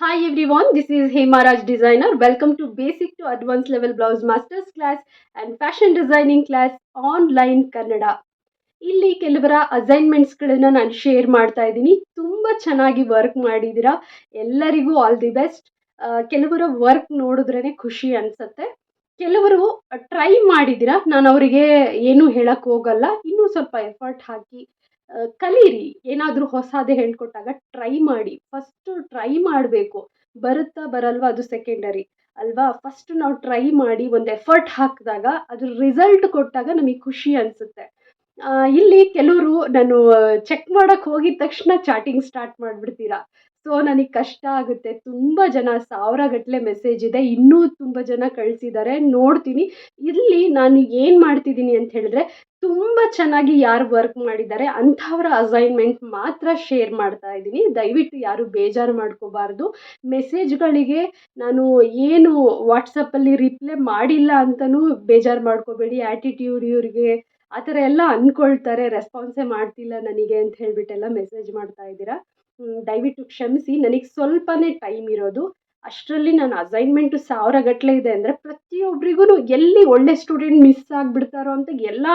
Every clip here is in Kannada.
Hi everyone, this is Hemaraj Designer. Welcome to Basic to Advanced Level Blouse Masters class and Fashion Designing class online Kannada ಇಲ್ಲಿ ಕೆಲವರ ಅಸೈನ್ಮೆಂಟ್ಸ್ಗಳನ್ನು ನಾನು ಶೇರ್ ಮಾಡ್ತಾ ಇದ್ದೀನಿ. ತುಂಬ ಚೆನ್ನಾಗಿ ವರ್ಕ್ ಮಾಡಿದ್ದೀರಾ? ಎಲ್ಲರಿಗೂ ಆಲ್ ದಿ ಬೆಸ್ಟ್ ಕೆಲವರ ವರ್ಕ್ ನೋಡಿದ್ರೇ ಖುಷಿ ಅನಿಸುತ್ತೆ. ಕೆಲವರು ಟ್ರೈ ಮಾಡಿದ್ದೀರಾ? ನಾನು ಅವರಿಗೆ ಏನೂ ಹೇಳಕ್ಕೆ ಹೋಗಲ್ಲ. ಇನ್ನೂ ಸ್ವಲ್ಪ ಎಫರ್ಟ್ ಹಾಕಿ. ಕಲೀರಿ. ಏನಾದರೂ ಹೊಸದೇ ಹೇಳ್ಕೊಟ್ಟಾಗ ಟ್ರೈ ಮಾಡಿ. ಫಸ್ಟು ಟ್ರೈ ಮಾಡಬೇಕು. ಬರುತ್ತಾ ಬರಲ್ವಾ ಅದು ಸೆಕೆಂಡರಿ ಅಲ್ವಾ? ಫಸ್ಟ್ ನಾವು ಟ್ರೈ ಮಾಡಿ ಒಂದು ಎಫರ್ಟ್ ಹಾಕಿದಾಗ ಅದ್ರ ರಿಸಲ್ಟ್ ಕೊಟ್ಟಾಗ ನಮಗೆ ಖುಷಿ ಅನಿಸುತ್ತೆ. ಇಲ್ಲಿ ಕೆಲವರು ನಾನು ಚೆಕ್ ಮಾಡೋಕ್ಕೆ ಹೋಗಿದ ತಕ್ಷಣ ಚಾಟಿಂಗ್ ಸ್ಟಾರ್ಟ್ ಮಾಡಿಬಿಡ್ತೀರಾ? ಸೊ ನನಗೆ ಕಷ್ಟ ಆಗುತ್ತೆ. ತುಂಬ ಜನ ಸಾವಿರ ಗಟ್ಟಲೆ ಮೆಸೇಜ್ ಇದೆ. ಇನ್ನೂ ತುಂಬ ಜನ ಕಳಿಸಿದ್ದಾರೆ ನೋಡ್ತೀನಿ. ಇಲ್ಲಿ ನಾನು ಏನು ಮಾಡ್ತಿದ್ದೀನಿ ಅಂತ ಹೇಳಿದ್ರೆ ತುಂಬ ಚೆನ್ನಾಗಿ ಯಾರು ವರ್ಕ್ ಮಾಡಿದ್ದಾರೆ ಅಂಥವರ ಅಸೈನ್ಮೆಂಟ್ ಮಾತ್ರ ಶೇರ್ ಮಾಡ್ತಾ ಇದ್ದೀನಿ. ದಯವಿಟ್ಟು ಯಾರು ಬೇಜಾರು ಮಾಡ್ಕೋಬಾರ್ದು. ಮೆಸೇಜ್ಗಳಿಗೆ ನಾನು ಏನು ವಾಟ್ಸಪ್ಪಲ್ಲಿ ರಿಪ್ಲೈ ಮಾಡಿಲ್ಲ ಅಂತಲೂ ಬೇಜಾರು ಮಾಡ್ಕೋಬೇಡಿ. ಆ್ಯಟಿಟ್ಯೂಡ್ ಇವ್ರಿಗೆ ಆ ಥರ ಎಲ್ಲ ಅಂದ್ಕೊಳ್ತಾರೆ ರೆಸ್ಪಾನ್ಸೇ ಮಾಡ್ತಿಲ್ಲ ನನಗೆ ಅಂತ ಹೇಳಿಬಿಟ್ಟೆಲ್ಲ ಮೆಸೇಜ್ ಮಾಡ್ತಾ ಇದ್ದೀರಾ. ದಯವಿಟ್ಟು ಕ್ಷಮಿಸಿ. ನನಗೆ ಸ್ವಲ್ಪನೇ ಟೈಮ್ ಇರೋದು. ಅಷ್ಟರಲ್ಲಿ ನಾನು ಅಸೈನ್ಮೆಂಟು ಸಾವಿರ ಗಟ್ಟಲೆ ಇದೆ ಅಂದರೆ ಪ್ರತಿಯೊಬ್ಬರಿಗೂ ಎಲ್ಲಿ ಒಳ್ಳೆ ಸ್ಟೂಡೆಂಟ್ ಮಿಸ್ ಆಗಿಬಿಡ್ತಾರೋ ಅಂತ ಎಲ್ಲ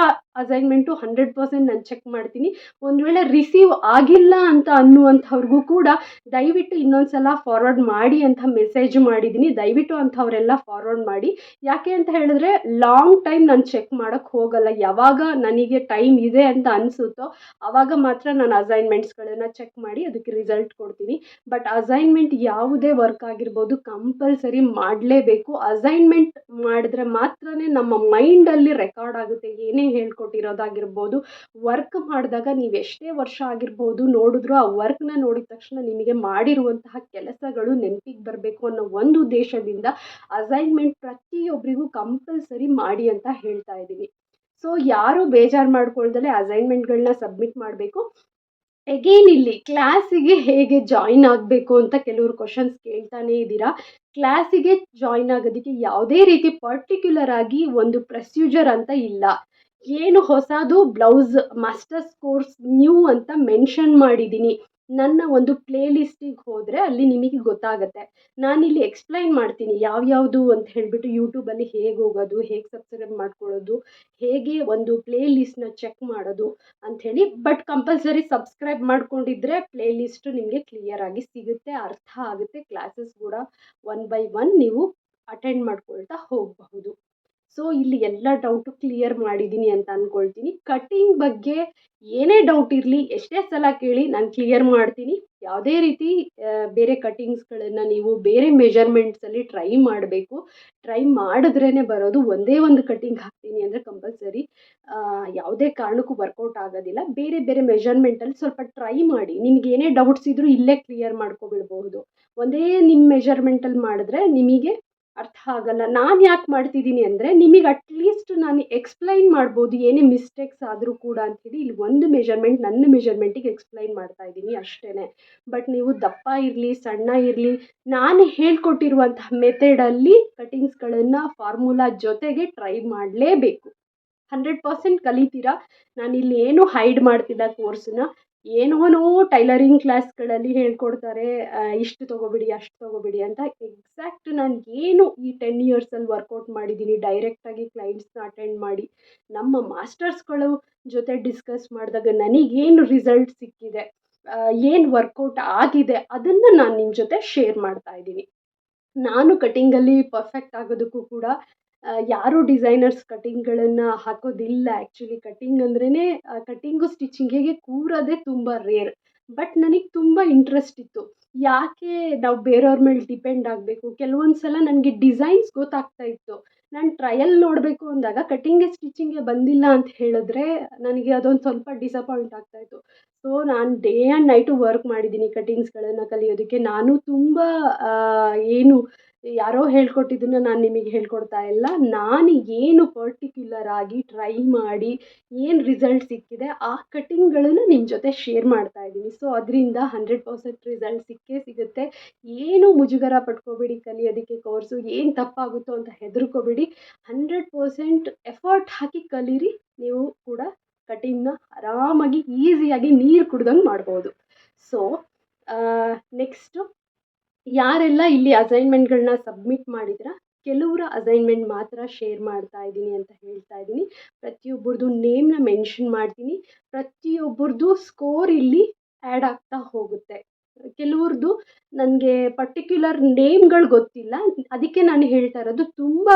ಅಸೈನ್ಮೆಂಟು ಹಂಡ್ರೆಡ್ ಪರ್ಸೆಂಟ್ ನಾನು ಚೆಕ್ ಮಾಡ್ತೀನಿ. ಒಂದು ವೇಳೆ ರಿಸೀವ್ ಆಗಿಲ್ಲ ಅಂತ ಅನ್ನುವಂಥವ್ರಿಗೂ ಕೂಡ ದಯವಿಟ್ಟು ಇನ್ನೊಂದು ಸಲ ಫಾರ್ವರ್ಡ್ ಮಾಡಿ ಅಂತ ಮೆಸೇಜ್ ಮಾಡಿದ್ದೀನಿ ದಯವಿಟ್ಟು ಅಂಥವರೆಲ್ಲ ಫಾರ್ವರ್ಡ್ ಮಾಡಿ. ಯಾಕೆ ಅಂತ ಹೇಳಿದ್ರೆ ಲಾಂಗ್ ಟೈಮ್ ನಾನು ಚೆಕ್ ಮಾಡೋಕ್ಕೆ ಹೋಗಲ್ಲ. ಯಾವಾಗ ನನಗೆ ಟೈಮ್ ಇದೆ ಅಂತ ಅನಿಸುತ್ತೋ ಆವಾಗ ಮಾತ್ರ ನಾನು ಅಸೈನ್ಮೆಂಟ್ಸ್ಗಳನ್ನು ಚೆಕ್ ಮಾಡಿ ಅದಕ್ಕೆ ರಿಸಲ್ಟ್ ಕೊಡ್ತೀನಿ. ಬಟ್ ಅಸೈನ್ಮೆಂಟ್ ಯಾವುದೇ ವರ್ಕ್ ಆಗಿರ್ಬೋದು ಕಂಪಲ್ಸರಿ ಮಾಡಲೇಬೇಕು. ಅಸೈನ್ಮೆಂಟ್ ಮಾಡಿದ್ರೆ ಮಾತ್ರನೇ ನಮ್ಮ ಮೈಂಡಲ್ಲಿ ರೆಕಾರ್ಡ್ ಆಗುತ್ತೆ, ಏನೇ ಹೇಳ್ಕೊಟ್ಟಿರೋದಾಗಿರ್ಬೋದು. ವರ್ಕ್ ಮಾಡಿದಾಗ ನೀವು ಎಷ್ಟೇ ವರ್ಷ ಆಗಿರ್ಬೋದು ನೋಡಿದ್ರು ಆ ವರ್ಕ್ನ ನೋಡಿದ ತಕ್ಷಣ ನಿಮಗೆ ಮಾಡಿರುವಂತಹ ಕೆಲಸಗಳು ನೆನಪಿಗೆ ಬರಬೇಕು ಅನ್ನೋ ಒಂದು ಉದ್ದೇಶದಿಂದ ಅಸೈನ್ಮೆಂಟ್ ಪ್ರತಿಯೊಬ್ಬರಿಗೂ ಕಂಪಲ್ಸರಿ ಮಾಡಿ ಅಂತ ಹೇಳ್ತಾ ಇದ್ದೀನಿ. ಸೊ ಯಾರು ಬೇಜಾರು ಮಾಡ್ಕೊಳ್ದಲೆ ಅಸೈನ್ಮೆಂಟ್ಗಳನ್ನ ಸಬ್ಮಿಟ್ ಮಾಡಬೇಕು. ಎಗೇನ್ ಇಲ್ಲಿ ಕ್ಲಾಸಿಗೆ ಹೇಗೆ ಜಾಯಿನ್ ಆಗಬೇಕು ಅಂತ ಕೆಲವರು ಕ್ವಶನ್ಸ್ ಕೇಳ್ತಾನೇ ಇದ್ದೀರಾ? ಕ್ಲಾಸಿಗೆ ಜಾಯಿನ್ ಆಗೋದಕ್ಕೆ ಯಾವುದೇ ರೀತಿ ಪರ್ಟಿಕ್ಯುಲರ್ ಆಗಿ ಒಂದು ಪ್ರೊಸೀಜರ್ ಅಂತ ಇಲ್ಲ. ಏನು ಹೊಸದು ಬ್ಲೌಸ್ ಮಾಸ್ಟರ್ಸ್ ಕೋರ್ಸ್ ನ್ಯೂ ಅಂತ ಮೆನ್ಷನ್ ಮಾಡಿದ್ದೀನಿ. ನನ್ನ ಒಂದು ಪ್ಲೇ ಲಿಸ್ಟಿಗೆ ಹೋದರೆ ಅಲ್ಲಿ ನಿಮಗೆ ಗೊತ್ತಾಗುತ್ತೆ. ನಾನಿಲ್ಲಿ ಎಕ್ಸ್ಪ್ಲೈನ್ ಮಾಡ್ತೀನಿ ಯಾವ್ಯಾವುದು ಅಂತ ಹೇಳಿಬಿಟ್ಟು ಯೂಟ್ಯೂಬಲ್ಲಿ ಹೇಗೆ ಹೋಗೋದು, ಹೇಗೆ ಸಬ್ಸ್ಕ್ರೈಬ್ ಮಾಡ್ಕೊಳ್ಳೋದು, ಹೇಗೆ ಒಂದು ಪ್ಲೇ ಲಿಸ್ಟ್ನ ಚೆಕ್ ಮಾಡೋದು ಅಂಥೇಳಿ ಬಟ್ ಕಂಪಲ್ಸರಿ ಸಬ್ಸ್ಕ್ರೈಬ್ ಮಾಡ್ಕೊಂಡಿದ್ರೆ ಪ್ಲೇ ಲಿಸ್ಟ್ ನಿಮಗೆ ಕ್ಲಿಯರ್ ಆಗಿ ಸಿಗುತ್ತೆ, ಅರ್ಥ ಆಗುತ್ತೆ ಕ್ಲಾಸಸ್ ಕೂಡ ಒನ್ ಬೈ ಒನ್ ನೀವು ಅಟೆಂಡ್ ಮಾಡ್ಕೊಳ್ತಾ ಹೋಗಬಹುದು. ಸೊ ಇಲ್ಲಿ ಎಲ್ಲ ಡೌಟು ಕ್ಲಿಯರ್ ಮಾಡಿದ್ದೀನಿ ಅಂತ ಅಂದ್ಕೊಳ್ತೀನಿ ಕಟಿಂಗ್ ಬಗ್ಗೆ ಏನೇ ಡೌಟ್ ಇರಲಿ, ಎಷ್ಟೇ ಸಲ ಕೇಳಿ ನಾನು ಕ್ಲಿಯರ್ ಮಾಡ್ತೀನಿ. ಯಾವುದೇ ರೀತಿ ಬೇರೆ ಕಟಿಂಗ್ಸ್ಗಳನ್ನು ನೀವು ಬೇರೆ ಮೆಜರ್ಮೆಂಟ್ಸಲ್ಲಿ ಟ್ರೈ ಮಾಡಬೇಕು. ಟ್ರೈ ಮಾಡಿದ್ರೇ ಬರೋದು ಒಂದೇ ಒಂದು ಕಟಿಂಗ್ ಹಾಕ್ತೀನಿ ಅಂದರೆ ಕಂಪಲ್ಸರಿ ಯಾವುದೇ ಕಾರಣಕ್ಕೂ ವರ್ಕೌಟ್ ಆಗೋದಿಲ್ಲ. ಬೇರೆ ಬೇರೆ ಮೆಜರ್ಮೆಂಟಲ್ಲಿ ಸ್ವಲ್ಪ ಟ್ರೈ ಮಾಡಿ. ನಿಮ್ಗೆ ಏನೇ ಡೌಟ್ಸ್ ಇದ್ದರೂ ಇಲ್ಲೇ ಕ್ಲಿಯರ್ ಮಾಡ್ಕೊಬಿಡ್ಬಹುದು. ಒಂದೇ ನಿಮ್ಮ ಮೆಜರ್ಮೆಂಟಲ್ಲಿ ಮಾಡಿದ್ರೆ ನಿಮಗೆ ಅರ್ಥ ಆಗಲ್ಲ. ನಾನು ಯಾಕೆ ಮಾಡ್ತಿದ್ದೀನಿ ಅಂದರೆ ನಿಮಗೆ ಅಟ್ಲೀಸ್ಟ್ ನಾನು ಎಕ್ಸ್ಪ್ಲೈನ್ ಮಾಡ್ಬೋದು. ಏನೇ ಮಿಸ್ಟೇಕ್ಸ್ ಆದರೂ ಕೂಡ ಅಂಥೇಳಿ ಇಲ್ಲಿ ಒಂದು ಮೆಷರ್ಮೆಂಟ್ ನನ್ನ ಮೆಷರ್ಮೆಂಟಿಗೆ ಎಕ್ಸ್ಪ್ಲೈನ್ ಮಾಡ್ತಾ ಇದ್ದೀನಿ ಅಷ್ಟೇ ಬಟ್ ನೀವು ದಪ್ಪ ಇರಲಿ, ಸಣ್ಣ ಇರಲಿ, ನಾನು ಹೇಳ್ಕೊಟ್ಟಿರುವಂತಹ ಮೆಥಡಲ್ಲಿ ಕಟಿಂಗ್ಸ್ಗಳನ್ನು ಫಾರ್ಮುಲಾ ಜೊತೆಗೆ ಟ್ರೈ ಮಾಡಲೇಬೇಕು. ಹಂಡ್ರೆಡ್ ಪರ್ಸೆಂಟ್ ಕಲಿತೀರಾ? ನಾನಿಲ್ಲಿ ಏನು ಹೈಡ್ ಮಾಡ್ತಿಲ್ಲ ಕೋರ್ಸನ್ನ ಏನೋನೋ ಟೈಲರಿಂಗ್ ಕ್ಲಾಸ್ಗಳಲ್ಲಿ ಹೇಳ್ಕೊಡ್ತಾರೆ ಇಷ್ಟು ತೊಗೋಬಿಡಿ, ಅಷ್ಟು ತೊಗೋಬಿಡಿ ಅಂತ. ಎಕ್ಸಾಕ್ಟ್ ನಾನು ಏನು ಈ ಟೆನ್ ಇಯರ್ಸಲ್ಲಿ ವರ್ಕೌಟ್ ಮಾಡಿದ್ದೀನಿ, ಡೈರೆಕ್ಟಾಗಿ ಕ್ಲೈಂಟ್ಸ್ನ ಅಟೆಂಡ್ ಮಾಡಿ, ನಮ್ಮ ಮಾಸ್ಟರ್ಸ್ಗಳು ಜೊತೆ ಡಿಸ್ಕಸ್ ಮಾಡಿದಾಗ ನನಗೇನು ರಿಸಲ್ಟ್ ಸಿಕ್ಕಿದೆ ಏನು ವರ್ಕೌಟ್ ಆಗಿದೆ ಅದನ್ನು ನಾನು ನಿಮ್ಮ ಜೊತೆ ಶೇರ್ ಮಾಡ್ತಾ ಇದ್ದೀನಿ. ನಾನು ಕಟಿಂಗಲ್ಲಿ ಪರ್ಫೆಕ್ಟ್ ಆಗೋದಕ್ಕೂ ಕೂಡ ಯಾರು ಡಿಸೈನರ್ಸ್ ಕಟಿಂಗ್ಗಳನ್ನು ಹಾಕೋದಿಲ್ಲ. ಆ್ಯಕ್ಚುಲಿ ಕಟಿಂಗ್ ಅಂದ್ರೇ ಕಟಿಂಗು ಸ್ಟಿಚಿಂಗಿಗೆ ಕೂರೋದೇ ತುಂಬ ರೇರ್. ಬಟ್ ನನಗೆ ತುಂಬ ಇಂಟ್ರೆಸ್ಟ್ ಇತ್ತು. ಯಾಕೆ ನಾವು ಬೇರೆಯವ್ರ ಮೇಲೆ ಡಿಪೆಂಡ್ ಆಗಬೇಕು? ಕೆಲವೊಂದು ಸಲ ನನಗೆ ಡಿಸೈನ್ಸ್ ಗೊತ್ತಾಗ್ತಾ ಇತ್ತು. ನಾನು ಟ್ರಯಲ್ ನೋಡಬೇಕು ಅಂದಾಗ ಕಟಿಂಗ್ಗೆ ಸ್ಟಿಚಿಂಗ್ಗೆ ಬಂದಿಲ್ಲ ಅಂತ ಹೇಳಿದ್ರೆ ನನಗೆ ಅದೊಂದು ಸ್ವಲ್ಪ ಡಿಸಪಾಯಿಂಟ್ ಆಗ್ತಾಯಿತ್ತು ಸೊ ನಾನು ಡೇ ಆ್ಯಂಡ್ ನೈಟು ವರ್ಕ್ ಮಾಡಿದ್ದೀನಿ ಕಟಿಂಗ್ಸ್ಗಳನ್ನು ಕಲಿಯೋದಕ್ಕೆ. ನಾನು ತುಂಬ ಏನು, ಯಾರೋ ಹೇಳ್ಕೊಟ್ಟಿದ್ದನ್ನು ನಾನು ನಿಮಗೆ ಹೇಳ್ಕೊಡ್ತಾ ಇಲ್ಲ. ನಾನು ಏನು ಪರ್ಟಿಕ್ಯುಲರ್ ಆಗಿ ಟ್ರೈ ಮಾಡಿ ಏನು ರಿಸಲ್ಟ್ ಸಿಕ್ಕಿದೆ, ಆ ಕಟಿಂಗ್ಗಳನ್ನು ನಿಮ್ಮ ಜೊತೆ ಶೇರ್ ಮಾಡ್ತಾ ಇದ್ದೀನಿ. ಸೊ ಅದರಿಂದ ಹಂಡ್ರೆಡ್ ಪರ್ಸೆಂಟ್ ರಿಸಲ್ಟ್ ಸಿಕ್ಕೇ ಸಿಗುತ್ತೆ. ಏನು ಮುಜುಗರ ಪಟ್ಕೋಬೇಡಿ ಕಲಿಯೋದಕ್ಕೆ ಕೋರ್ಸು ಏನು ತಪ್ಪಾಗುತ್ತೋ ಅಂತ ಹೆದರ್ಕೋಬೇಡಿ. ಹಂಡ್ರೆಡ್ ಪರ್ಸೆಂಟ್ ಎಫರ್ಟ್ ಹಾಕಿ ಕಲೀರಿ, ನೀವು ಕೂಡ ಕಟಿಂಗ್ನ ಆರಾಮಾಗಿ ಈಸಿಯಾಗಿ ನೀರು ಕುಡ್ದಂಗೆ ಮಾಡ್ಬೋದು. ಸೊ ನೆಕ್ಸ್ಟು ಯಾರೆಲ್ಲ ಇಲ್ಲಿ ಅಸೈನ್ಮೆಂಟ್ಗಳನ್ನ ಸಬ್ಮಿಟ್ ಮಾಡಿದ್ರ, ಕೆಲವರ ಅಸೈನ್ಮೆಂಟ್ ಮಾತ್ರ ಶೇರ್ ಮಾಡ್ತಾ ಇದ್ದೀನಿ ಅಂತ ಹೇಳ್ತಾ ಇದ್ದೀನಿ. ಪ್ರತಿಯೊಬ್ಬರದು ನೇಮ್ನ ಮೆನ್ಷನ್ ಮಾಡ್ತೀನಿ. ಪ್ರತಿಯೊಬ್ಬರದು ಸ್ಕೋರ್ ಇಲ್ಲಿ ಆ್ಯಡ್ ಆಗ್ತಾ ಹೋಗುತ್ತೆ. ಕೆಲವ್ರದ್ದು ನನಗೆ ಪರ್ಟಿಕ್ಯುಲರ್ ನೇಮ್ಗಳು ಗೊತ್ತಿಲ್ಲ. ಅದಕ್ಕೆ ನಾನು ಹೇಳ್ತಾ ಇರೋದು ತುಂಬ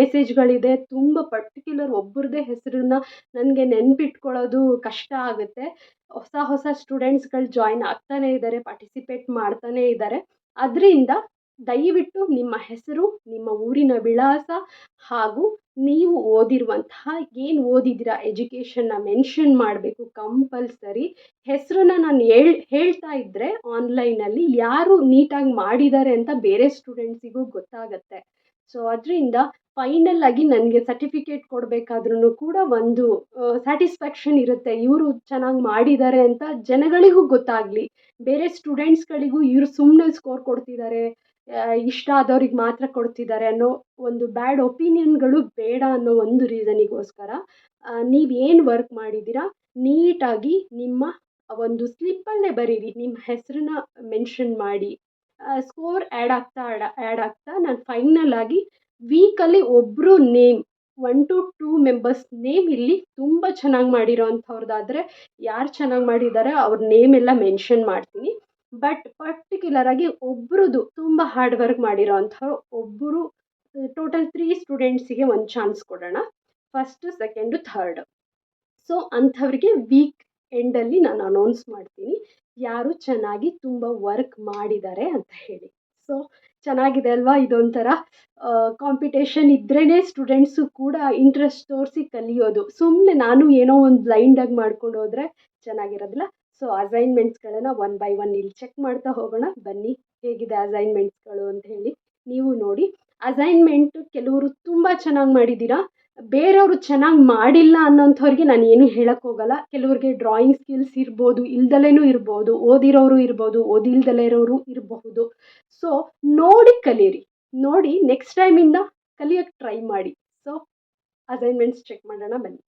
ಮೆಸೇಜ್ಗಳಿದೆ ತುಂಬ ಪರ್ಟಿಕ್ಯುಲರ್ ಒಬ್ಬರದೇ ಹೆಸರನ್ನ ನನಗೆ ನೆನ್ಪಿಟ್ಕೊಳ್ಳೋದು ಕಷ್ಟ ಆಗುತ್ತೆ. ಹೊಸ ಹೊಸ ಸ್ಟೂಡೆಂಟ್ಸ್ಗಳು ಜಾಯ್ನ್ ಆಗ್ತಾನೇ ಇದ್ದಾರೆ ಪಾರ್ಟಿಸಿಪೇಟ್ ಮಾಡ್ತಾನೇ ಇದ್ದಾರೆ ಅದರಿಂದ ದಯವಿಟ್ಟು ನಿಮ್ಮ ಹೆಸರು, ನಿಮ್ಮ ಊರಿನ ವಿಳಾಸ ಹಾಗೂ ನೀವು ಓದಿರುವಂತಹ ಏನು ಓದಿದ್ದೀರಾ ಎಜುಕೇಷನ್ನ ಮೆನ್ಷನ್ ಮಾಡಬೇಕು ಕಂಪಲ್ಸರಿ. ಹೆಸರನ್ನ ನಾನು ಹೇಳ್, ಹೇಳ್ತಾ ಇದ್ದರೆ ಆನ್ಲೈನಲ್ಲಿ ಯಾರು ನೀಟಾಗಿ ಮಾಡಿದ್ದಾರೆ ಅಂತ ಬೇರೆ ಸ್ಟೂಡೆಂಟ್ಸಿಗೂ ಗೊತ್ತಾಗತ್ತೆ. ಸೊ, ಅದರಿಂದ ಫೈನಲ್ ಆಗಿ ನನಗೆ ಸರ್ಟಿಫಿಕೇಟ್ ಕೊಡಬೇಕಾದ್ರೂ ಕೂಡ ಒಂದು ಸ್ಯಾಟಿಸ್ಫ್ಯಾಕ್ಷನ್ ಇರುತ್ತೆ. ಇವರು ಚೆನ್ನಾಗಿ ಮಾಡಿದ್ದಾರೆ ಅಂತ ಜನಗಳಿಗೂ ಗೊತ್ತಾಗಲಿ. ಬೇರೆ ಸ್ಟೂಡೆಂಟ್ಸ್ಗಳಿಗೂ ಇವರು ಸುಮ್ಮನೆ ಸ್ಕೋರ್ ಕೊಡ್ತಿದ್ದಾರೆ. ಇಷ್ಟ ಆದವ್ರಿಗೆ ಮಾತ್ರ ಕೊಡ್ತಿದ್ದಾರೆ ಅನ್ನೋ ಒಂದು ಬ್ಯಾಡ್ ಒಪಿನಿಯನ್ಗಳು ಬೇಡ ಅನ್ನೋ ಒಂದು ರೀಸನಿಗೋಸ್ಕರ ನೀವು ಏನು ವರ್ಕ್ ಮಾಡಿದ್ದೀರಾ ನೀಟಾಗಿ ನಿಮ್ಮ ಒಂದು ಸ್ಲಿಪ್ಪಲ್ಲೇ ಬರೀರಿ, ನಿಮ್ಮ ಹೆಸರನ್ನ ಮೆನ್ಷನ್ ಮಾಡಿ. ಸ್ಕೋರ್ ಆ್ಯಡ್ ಆಗ್ತಾ ಆ್ಯಡ್ ಆಗ್ತಾ ನಾನು ಫೈನಲ್ ಆಗಿ ವೀಕಲ್ಲಿ ಒಬ್ಬರು name one to two members name ಇಲ್ಲಿ ತುಂಬ ಚೆನ್ನಾಗಿ ಮಾಡಿರೋ ಅಂಥವ್ರದ್ದಾದರೆ ಯಾರು ಚೆನ್ನಾಗಿ ಮಾಡಿದ್ದಾರೆ ಅವ್ರ ನೇಮ್ ಎಲ್ಲ ಮೆನ್ಷನ್ ಮಾಡ್ತೀನಿ. ಬಟ್ ಪರ್ಟಿಕ್ಯುಲರ್ ಆಗಿ ಒಬ್ರದ್ದು ತುಂಬ ಹಾರ್ಡ್ ವರ್ಕ್ ಮಾಡಿರೋ ಅಂಥವ್ರು ಒಬ್ಬರು ಟೋಟಲ್ ತ್ರೀ ಸ್ಟೂಡೆಂಟ್ಸಿಗೆ ಒಂದು ಚಾನ್ಸ್ ಕೊಡೋಣ. ಫಸ್ಟು ಸೆಕೆಂಡು ಥರ್ಡ್ ಸೊ ಅಂಥವ್ರಿಗೆ ವೀಕ್ ಎಂಡಲ್ಲಿ ನಾನು ಅನೌನ್ಸ್ ಮಾಡ್ತೀನಿ. ಯಾರು ಚೆನ್ನಾಗಿ ತುಂಬ ವರ್ಕ್ ಮಾಡಿದ್ದಾರೆ ಅಂತ ಹೇಳಿ. ಸೊ ಚೆನ್ನಾಗಿದೆ ಅಲ್ವಾ ಇದೊಂಥರ? ಕಾಂಪಿಟೇಷನ್ ಇದ್ರೇ ಸ್ಟೂಡೆಂಟ್ಸು ಕೂಡ ಇಂಟ್ರೆಸ್ಟ್ ತೋರಿಸಿ ಕಲಿಯೋದು. ಸುಮ್ಮನೆ ನಾನು ಏನೋ ಒಂದು ಬ್ಲೈಂಡಾಗಿ ಮಾಡ್ಕೊಂಡು ಹೋದರೆ ಚೆನ್ನಾಗಿರೋದಿಲ್ಲ. ಸೊ ಅಸೈನ್ಮೆಂಟ್ಸ್ಗಳನ್ನು ಒನ್ ಬೈ ಒನ್ ಇಲ್ಲಿ ಚೆಕ್ ಮಾಡ್ತಾ ಹೋಗೋಣ. ಬನ್ನಿ, ಹೇಗಿದೆ ಅಸೈನ್ಮೆಂಟ್ಸ್ಗಳು ಅಂತ ಹೇಳಿ ನೀವು ನೋಡಿ. ಅಸೈನ್ಮೆಂಟ್ ಕೆಲವರು ತುಂಬ ಚೆನ್ನಾಗಿ ಮಾಡಿದ್ದೀರಾ? ಬೇರೆಯವರು ಚೆನ್ನಾಗಿ ಮಾಡಿಲ್ಲ ಅನ್ನೋಂಥವ್ರಿಗೆ ನಾನು ಏನು ಹೇಳಕ್ಕೆ ಹೋಗಲ್ಲ. ಕೆಲವ್ರಿಗೆ ಡ್ರಾಯಿಂಗ್ ಸ್ಕಿಲ್ಸ್ ಇರ್ಬೋದು, ಇಲ್ದಲೇನೂ ಇರ್ಬೋದು, ಓದಿರೋರು ಇರ್ಬೋದು, ಓದಿಲ್ದಲೇ ಇರೋರು ಇರಬಹುದು. ಸೊ ನೋಡಿ ಕಲಿಯಿರಿ ನೋಡಿ ನೆಕ್ಸ್ಟ್ ಟೈಮಿಂದ ಕಲಿಯೋಕ್ಕೆ ಟ್ರೈ ಮಾಡಿ. ಸೊ ಅಸೈನ್ಮೆಂಟ್ಸ್ ಚೆಕ್ ಮಾಡೋಣ, ಬನ್ನಿ.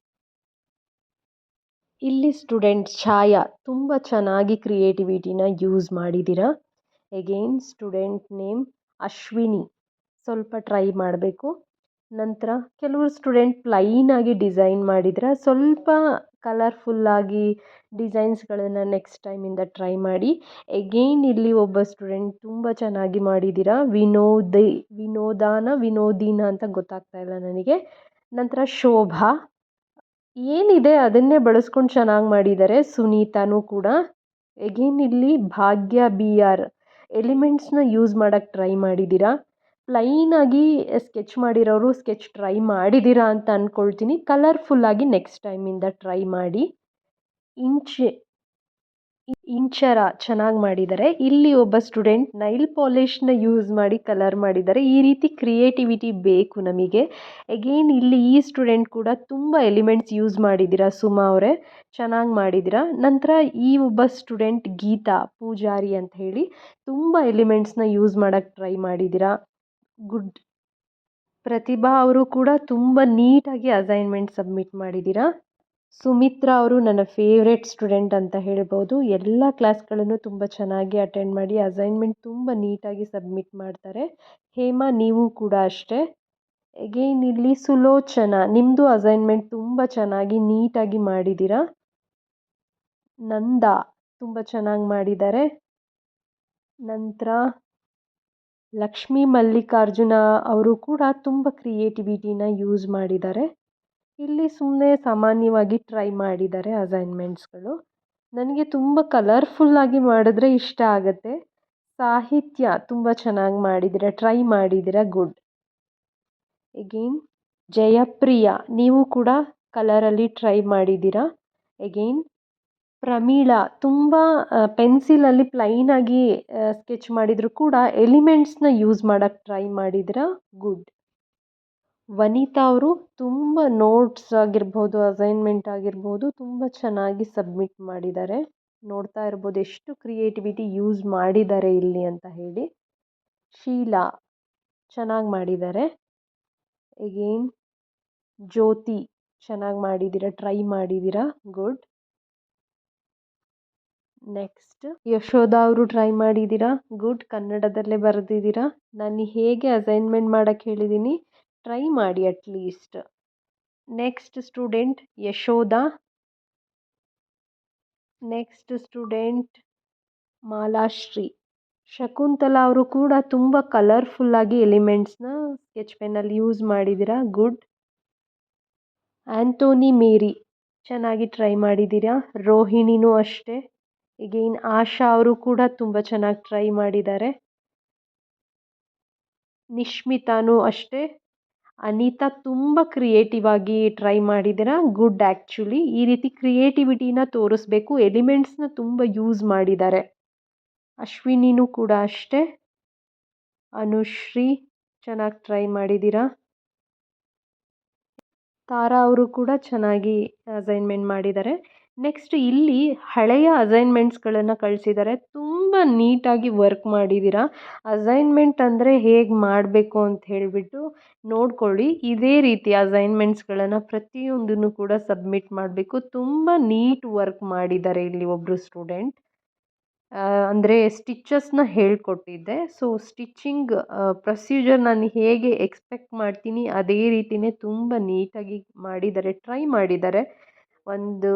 ಇಲ್ಲಿ ಸ್ಟೂಡೆಂಟ್ ಛಾಯಾ ತುಂಬ ಚೆನ್ನಾಗಿ ಕ್ರಿಯೇಟಿವಿಟಿನ ಯೂಸ್ ಮಾಡಿದ್ದೀರಾ ಎಗೇನ್ ಸ್ಟೂಡೆಂಟ್ ನೇಮ್ ಅಶ್ವಿನಿ. ಸ್ವಲ್ಪ ಟ್ರೈ ಮಾಡಬೇಕು. ನಂತರ ಕೆಲವರು ಸ್ಟೂಡೆಂಟ್ ಪ್ಲೈನಾಗಿ ಡಿಸೈನ್ ಮಾಡಿದ್ರೆ ಸ್ವಲ್ಪ ಕಲರ್ಫುಲ್ಲಾಗಿ ಡಿಸೈನ್ಸ್ಗಳನ್ನು ನೆಕ್ಸ್ಟ್ ಟೈಮಿಂದ ಟ್ರೈ ಮಾಡಿ. ಎಗೇನ್ ಇಲ್ಲಿ ಒಬ್ಬ ಸ್ಟೂಡೆಂಟ್ ತುಂಬ ಚೆನ್ನಾಗಿ ಮಾಡಿದ್ದೀರಾ ವಿನೋದಿ, ವಿನೋದಾನ, ವಿನೋದಿನ ಅಂತ ಗೊತ್ತಾಗ್ತಾ ಇಲ್ಲ ನನಗೆ. ನಂತರ ಶೋಭಾ. ಏನಿದೆ ಅದನ್ನೇ ಬಳಸ್ಕೊಂಡು ಚೆನ್ನಾಗಿ ಮಾಡಿದ್ದಾರೆ ಸುನೀತಾನೂ ಕೂಡ. ಎಗೇನ್ ಇಲ್ಲಿ ಭಾಗ್ಯ ಬಿ ಆರ್ ಎಲಿಮೆಂಟ್ಸ್ನ ಯೂಸ್ ಮಾಡೋಕ್ಕೆ ಟ್ರೈ ಮಾಡಿದ್ದೀರಾ ಪ್ಲೈನಾಗಿ ಸ್ಕೆಚ್ ಮಾಡಿರೋರು ಸ್ಕೆಚ್ ಟ್ರೈ ಮಾಡಿದ್ದೀರಾ ಅಂತ ಅಂದ್ಕೊಳ್ತೀನಿ ಕಲರ್ಫುಲ್ಲಾಗಿ ನೆಕ್ಸ್ಟ್ ಟೈಮಿಂದ ಟ್ರೈ ಮಾಡಿ. ಇಂಚೆ ಇಂಚರ ಚೆನ್ನಾಗಿ ಮಾಡಿದ್ದಾರೆ ಇಲ್ಲಿ ಒಬ್ಬ ಸ್ಟೂಡೆಂಟ್ ನೈಲ್ ಪಾಲಿಷ್ನ ಯೂಸ್ ಮಾಡಿ ಕಲರ್ ಮಾಡಿದ್ದಾರೆ ಈ ರೀತಿ ಕ್ರಿಯೇಟಿವಿಟಿ ಬೇಕು ನಮಗೆ. ಎಗೇನ್ ಇಲ್ಲಿ ಈ ಸ್ಟೂಡೆಂಟ್ ಕೂಡ ತುಂಬ ಎಲಿಮೆಂಟ್ಸ್ ಯೂಸ್ ಮಾಡಿದ್ದೀರಾ ಸುಮಾ ಅವರೇ, ಚೆನ್ನಾಗಿ ಮಾಡಿದ್ದೀರಾ ನಂತರ ಈ ಒಬ್ಬ ಸ್ಟೂಡೆಂಟ್ ಗೀತಾ, ಪೂಜಾರಿ ಅಂತ ಹೇಳಿ, ತುಂಬ ಎಲಿಮೆಂಟ್ಸ್ನ ಯೂಸ್ ಮಾಡೋಕ್ಕೆ ಟ್ರೈ ಮಾಡಿದ್ದೀರಾ ಗುಡ್, ಪ್ರತಿಭಾ ಅವರು ಕೂಡ ತುಂಬ ನೀಟಾಗಿ ಅಸೈನ್ಮೆಂಟ್ ಸಬ್ಮಿಟ್ ಮಾಡಿದ್ದೀರಾ ಸುಮಿತ್ರಾ ಅವರು ನನ್ನ ಫೇವ್ರೆಟ್ ಸ್ಟೂಡೆಂಟ್ ಅಂತ ಹೇಳ್ಬೋದು. ಎಲ್ಲ ಕ್ಲಾಸ್ಗಳನ್ನು ತುಂಬ ಚೆನ್ನಾಗಿ ಅಟೆಂಡ್ ಮಾಡಿ ಅಸೈನ್ಮೆಂಟ್ ತುಂಬ ನೀಟಾಗಿ ಸಬ್ಮಿಟ್ ಮಾಡ್ತಾರೆ. ಹೇಮಾ, ನೀವು ಕೂಡ ಅಷ್ಟೇ. ಎಗೇನ್ ಇಲ್ಲಿ ಸುಲೋಚನಾ ನಿಮ್ಮದು ಅಸೈನ್ಮೆಂಟ್ ತುಂಬ ಚೆನ್ನಾಗಿ ನೀಟಾಗಿ ಮಾಡಿದ್ದೀರಾ? ನಂದ, ತುಂಬ ಚೆನ್ನಾಗಿ ಮಾಡಿದ್ದಾರೆ. ನಂತರ ಲಕ್ಷ್ಮೀ ಮಲ್ಲಿಕಾರ್ಜುನ ಅವರು ಕೂಡ ತುಂಬ ಕ್ರಿಯೇಟಿವಿಟಿನ ಯೂಸ್ ಮಾಡಿದ್ದಾರೆ. ಇಲ್ಲಿ ಸುಮ್ಮನೆ ಸಾಮಾನ್ಯವಾಗಿ ಟ್ರೈ ಮಾಡಿದ್ದಾರೆ ಅಸೈನ್ಮೆಂಟ್ಸ್ಗಳು ನನಗೆ ತುಂಬ ಕಲರ್ಫುಲ್ಲಾಗಿ ಮಾಡಿದ್ರೆ ಇಷ್ಟ ಆಗುತ್ತೆ. ಸಾಹಿತ್ಯ ತುಂಬ ಚೆನ್ನಾಗಿ ಮಾಡಿದ್ದೀರ ಟ್ರೈ ಮಾಡಿದ್ದೀರ ಗುಡ್ ಎಗೇನ್ ಜಯಪ್ರಿಯ, ನೀವು ಕೂಡ ಕಲರಲ್ಲಿ ಟ್ರೈ ಮಾಡಿದ್ದೀರಾ? ಎಗೇನ್ ಪ್ರಮೀಳಾ, ತುಂಬ ಪೆನ್ಸಿಲಲ್ಲಿ ಪ್ಲೈನಾಗಿ ಸ್ಕೆಚ್ ಮಾಡಿದರೂ ಕೂಡ ಎಲಿಮೆಂಟ್ಸ್ನ ಯೂಸ್ ಮಾಡೋಕ್ಕೆ ಟ್ರೈ ಮಾಡಿದಿರ ಗುಡ್ ವನಿತಾ ಅವರು ತುಂಬ ನೋಟ್ಸ್ ಆಗಿರ್ಬೋದು ಅಸೈನ್ಮೆಂಟ್ ಆಗಿರ್ಬೋದು ತುಂಬ ಚೆನ್ನಾಗಿ ಸಬ್ಮಿಟ್ ಮಾಡಿದ್ದಾರೆ. ನೋಡ್ತಾ ಇರ್ಬೋದು ಎಷ್ಟು ಕ್ರಿಯೇಟಿವಿಟಿ ಯೂಸ್ ಮಾಡಿದ್ದಾರೆ ಇಲ್ಲಿ ಅಂತ ಹೇಳಿ. ಶೀಲಾ ಚೆನ್ನಾಗಿ ಮಾಡಿದ್ದಾರೆ. ಎಗೇನ್ ಜ್ಯೋತಿ ಚೆನ್ನಾಗಿ ಮಾಡಿದ್ದೀರಾ ಟ್ರೈ ಮಾಡಿದ್ದೀರಾ? ಗುಡ್ ನೆಕ್ಸ್ಟ್ ಯಶೋಧ ಅವರು ಟ್ರೈ ಮಾಡಿದ್ದೀರಾ? ಗುಡ್ ಕನ್ನಡದಲ್ಲೇ ಬರೆದಿದ್ದೀರಾ? ನಾನು ಹೇಗೆ ಅಸೈನ್ಮೆಂಟ್ ಮಾಡೋಕ್ಕೆ ಹೇಳಿದ್ದೀನಿ ಟ್ರೈ ಮಾಡಿ at least next student Yashoda next student Malashree Shakuntala ಅವರು ಕೂಡ ತುಂಬ ಕಲರ್ಫುಲ್ಲಾಗಿ ಎಲಿಮೆಂಟ್ಸ್ನ ಸ್ಕೆಚ್ ಪೆನ್ನಲ್ಲಿ ಯೂಸ್ ಮಾಡಿದ್ದೀರಾ ಗುಡ್ ಆ್ಯಂಟೋನಿ ಮೇರಿ ಚೆನ್ನಾಗಿ ಟ್ರೈ ಮಾಡಿದ್ದೀರಾ ರೋಹಿಣಿನೂ ಅಷ್ಟೇ. ಈಗೇನು ಆಶಾ ಅವರು ಕೂಡ ತುಂಬ ಚೆನ್ನಾಗಿ ಟ್ರೈ ಮಾಡಿದ್ದಾರೆ. ನಿಶ್ಮಿತಾನೂ ಅಷ್ಟೇ. ಅನಿತಾ ತುಂಬ ಕ್ರಿಯೇಟಿವ್ ಆಗಿ ಟ್ರೈ ಮಾಡಿದ್ದೀರಾ ಗುಡ್ ಆ್ಯಕ್ಚುಲಿ ಈ ರೀತಿ ಕ್ರಿಯೇಟಿವಿಟಿನ ತೋರಿಸ್ಬೇಕು. ಎಲಿಮೆಂಟ್ಸ್ನ ತುಂಬ ಯೂಸ್ ಮಾಡಿದ್ದಾರೆ. ಅಶ್ವಿನಿನೂ ಕೂಡ ಅಷ್ಟೇ. ಅನುಶ್ರೀ, ಚೆನ್ನಾಗಿ ಟ್ರೈ ಮಾಡಿದ್ದೀರಾ ತಾರಾ ಅವರು ಕೂಡ ಚೆನ್ನಾಗಿ ಅಸೈನ್ಮೆಂಟ್ ಮಾಡಿದ್ದಾರೆ. ನೆಕ್ಸ್ಟ್ ಇಲ್ಲಿ ಹಳೆಯ ಅಸೈನ್ಮೆಂಟ್ಸ್ಗಳನ್ನು ಕಳಿಸಿದ್ದಾರೆ ತುಂಬ ನೀಟಾಗಿ ವರ್ಕ್ ಮಾಡಿದ್ದೀರಾ ಅಸೈನ್ಮೆಂಟ್ ಅಂದರೆ ಹೇಗೆ ಮಾಡಬೇಕು ಅಂತ ಹೇಳಿಬಿಟ್ಟು ನೋಡ್ಕೊಳ್ಳಿ. ಇದೇ ರೀತಿ ಅಸೈನ್ಮೆಂಟ್ಸ್ಗಳನ್ನು ಪ್ರತಿಯೊಂದನ್ನು ಕೂಡ ಸಬ್ಮಿಟ್ ಮಾಡಬೇಕು. ತುಂಬ ನೀಟ್ ವರ್ಕ್ ಮಾಡಿದ್ದಾರೆ ಇಲ್ಲಿ ಒಬ್ಬರು ಸ್ಟೂಡೆಂಟ್ ಅಂದರೆ ಸ್ಟಿಚಸ್ನ ಹೇಳ್ಕೊಟ್ಟಿದ್ದೆ. ಸೊ ಸ್ಟಿಚಿಂಗ್ ಪ್ರೊಸೀಜರ್ ನಾನು ಹೇಗೆ ಎಕ್ಸ್ಪೆಕ್ಟ್ ಮಾಡ್ತೀನಿ ಅದೇ ರೀತಿಯೇ ತುಂಬ ನೀಟಾಗಿ ಮಾಡಿದ್ದಾರೆ. ಟ್ರೈ ಮಾಡಿದ್ದಾರೆ. ಒಂದು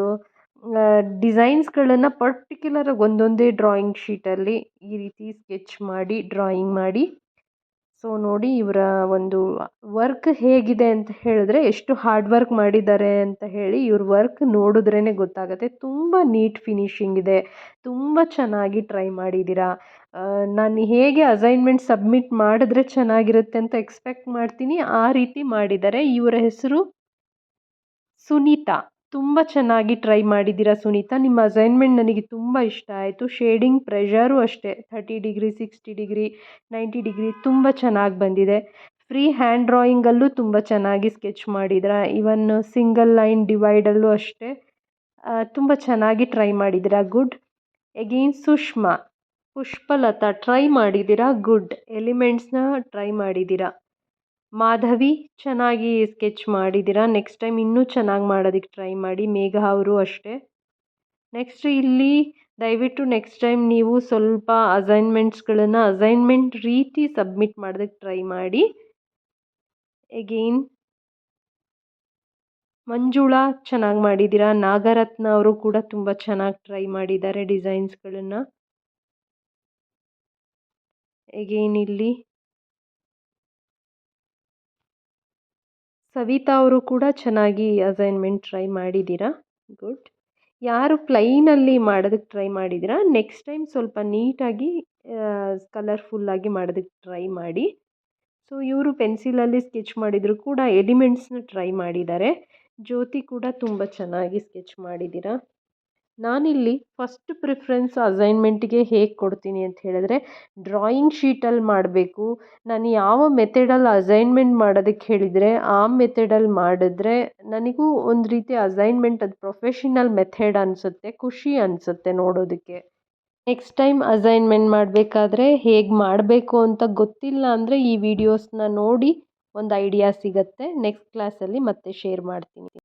ಡಿಸೈನ್ಸ್ಗಳನ್ನು ಪರ್ಟಿಕ್ಯುಲರಾಗಿ ಒಂದೊಂದೇ ಡ್ರಾಯಿಂಗ್ ಶೀಟಲ್ಲಿ ಈ ರೀತಿ ಸ್ಕೆಚ್ ಮಾಡಿ ಡ್ರಾಯಿಂಗ್ ಮಾಡಿ. ಸೊ ನೋಡಿ ಇವರ ಒಂದು ವರ್ಕ್ ಹೇಗಿದೆ ಅಂತ ಹೇಳಿದ್ರೆ ಎಷ್ಟು ಹಾರ್ಡ್ ವರ್ಕ್ ಮಾಡಿದ್ದಾರೆ ಅಂತ ಹೇಳಿ ಇವ್ರ ವರ್ಕ್ ನೋಡಿದ್ರೇ ಗೊತ್ತಾಗುತ್ತೆ. ತುಂಬ ನೀಟ್ ಫಿನಿಶಿಂಗ್ ಇದೆ. ತುಂಬ ಚೆನ್ನಾಗಿ ಟ್ರೈ ಮಾಡಿದ್ದೀರಾ ನಾನು ಹೇಗೆ ಅಸೈನ್ಮೆಂಟ್ ಸಬ್ಮಿಟ್ ಮಾಡಿದ್ರೆ ಚೆನ್ನಾಗಿರುತ್ತೆ ಅಂತ ಎಕ್ಸ್ಪೆಕ್ಟ್ ಮಾಡ್ತೀನಿ. ಆ ರೀತಿ ಮಾಡಿದ್ದಾರೆ. ಇವರ ಹೆಸರು ಸುನೀತಾ. ತುಂಬ ಚೆನ್ನಾಗಿ ಟ್ರೈ ಮಾಡಿದ್ದೀರಾ ಸುನೀತಾ? ನಿಮ್ಮ ಅಸೈನ್ಮೆಂಟ್ ನನಗೆ ತುಂಬ ಇಷ್ಟ ಆಯಿತು. ಶೇಡಿಂಗ್ ಪ್ರೆಷರು ಅಷ್ಟೇ. Thirty degree, sixty degree, ninety degree ತುಂಬ ಚೆನ್ನಾಗಿ ಬಂದಿದೆ. ಫ್ರೀ ಹ್ಯಾಂಡ್ ಡ್ರಾಯಿಂಗಲ್ಲೂ ತುಂಬ ಚೆನ್ನಾಗಿ ಸ್ಕೆಚ್ ಮಾಡಿದ್ರ ಇವನ್ ಸಿಂಗಲ್ ಲೈನ್ ಡಿವೈಡಲ್ಲೂ ಅಷ್ಟೇ. ತುಂಬ ಚೆನ್ನಾಗಿ ಟ್ರೈ ಮಾಡಿದ್ದೀರಾ? Good. Again Sushma, Pushpalatha, try ಮಾಡಿದ್ದೀರಾ? ಗುಡ್. ಎಲಿಮೆಂಟ್ಸ್ನ ಟ್ರೈ ಮಾಡಿದ್ದೀರಾ? ಮಾಧವಿ, ಚೆನ್ನಾಗಿ ಸ್ಕೆಚ್ ಮಾಡಿದ್ದೀರಾ? ನೆಕ್ಸ್ಟ್ ಟೈಮ್ ಇನ್ನೂ ಚೆನ್ನಾಗಿ ಮಾಡೋದಕ್ಕೆ ಟ್ರೈ ಮಾಡಿ. ಮೇಘ ಅವರು ಅಷ್ಟೇ. ನೆಕ್ಸ್ಟ್ ಇಲ್ಲಿ ದಯವಿಟ್ಟು ನೆಕ್ಸ್ಟ್ ಟೈಮ್ ನೀವು ಸ್ವಲ್ಪ ಅಸೈನ್ಮೆಂಟ್ಸ್ಗಳನ್ನು ಅಸೈನ್ಮೆಂಟ್ ರೀತಿ ಸಬ್ಮಿಟ್ ಮಾಡೋದಕ್ಕೆ ಟ್ರೈ ಮಾಡಿ. ಎಗೇನ್ ಮಂಜುಳಾ ಚೆನ್ನಾಗಿ ಮಾಡಿದ್ದೀರಾ? ನಾಗರತ್ನ ಅವರು ಕೂಡ ತುಂಬ ಚೆನ್ನಾಗಿ ಟ್ರೈ ಮಾಡಿದ್ದಾರೆ ಡಿಸೈನ್ಸ್ಗಳನ್ನು ಎಗೇನ್ ಇಲ್ಲಿ ಸವಿತಾ ಅವರು ಕೂಡ ಚೆನ್ನಾಗಿ ಅಸೈನ್ಮೆಂಟ್ ಟ್ರೈ ಮಾಡಿದ್ದೀರಾ? ಗುಡ್ ಯಾರು ಪ್ಲೈನಲ್ಲಿ ಮಾಡೋದಕ್ಕೆ ಟ್ರೈ ಮಾಡಿದ್ದೀರಾ? ನೆಕ್ಸ್ಟ್ ಟೈಮ್ ಸ್ವಲ್ಪ ನೀಟಾಗಿ ಕಲರ್ಫುಲ್ಲಾಗಿ ಮಾಡೋದಕ್ಕೆ ಟ್ರೈ ಮಾಡಿ. ಸೊ ಇವರು ಪೆನ್ಸಿಲಲ್ಲಿ ಸ್ಕೆಚ್ ಮಾಡಿದರೂ ಕೂಡ ಎಲಿಮೆಂಟ್ಸ್ನ ಟ್ರೈ ಮಾಡಿದ್ದಾರೆ. ಜ್ಯೋತಿ ಕೂಡ ತುಂಬ ಚೆನ್ನಾಗಿ ಸ್ಕೆಚ್ ಮಾಡಿದ್ದೀರಾ? ನಾನಿಲ್ಲಿ ಫಸ್ಟ್ ಪ್ರಿಫ್ರೆನ್ಸ್ ಅಸೈನ್ಮೆಂಟಿಗೆ ಹೇಗೆ ಕೊಡ್ತೀನಿ ಅಂತ ಹೇಳಿದ್ರೆ ಡ್ರಾಯಿಂಗ್ ಶೀಟಲ್ಲಿ ಮಾಡಬೇಕು. ನಾನು ಯಾವ ಮೆಥೆಡಲ್ಲಿ ಅಸೈನ್ಮೆಂಟ್ ಮಾಡೋದಕ್ಕೆ ಹೇಳಿದರೆ, ಆ ಮೆಥೆಡಲ್ಲಿ ಮಾಡಿದ್ರೆ ನನಗೂ ಒಂದು ರೀತಿ ಅಸೈನ್ಮೆಂಟ್ ಅದು ಪ್ರೊಫೆಷನಲ್ ಮೆಥಡ್ ಅನಿಸುತ್ತೆ, ಖುಷಿ ಅನಿಸುತ್ತೆ ನೋಡೋದಕ್ಕೆ. ನೆಕ್ಸ್ಟ್ ಟೈಮ್ ಅಸೈನ್ಮೆಂಟ್ ಮಾಡಬೇಕಾದ್ರೆ ಹೇಗೆ ಮಾಡಬೇಕು ಅಂತ ಗೊತ್ತಿಲ್ಲ ಅಂದರೆ ಈ ವಿಡಿಯೋಸ್ನ ನೋಡಿ ಒಂದು ಐಡಿಯಾ ಸಿಗುತ್ತೆ. ನೆಕ್ಸ್ಟ್ ಕ್ಲಾಸಲ್ಲಿ ಮತ್ತೆ ಶೇರ್ ಮಾಡ್ತೀನಿ.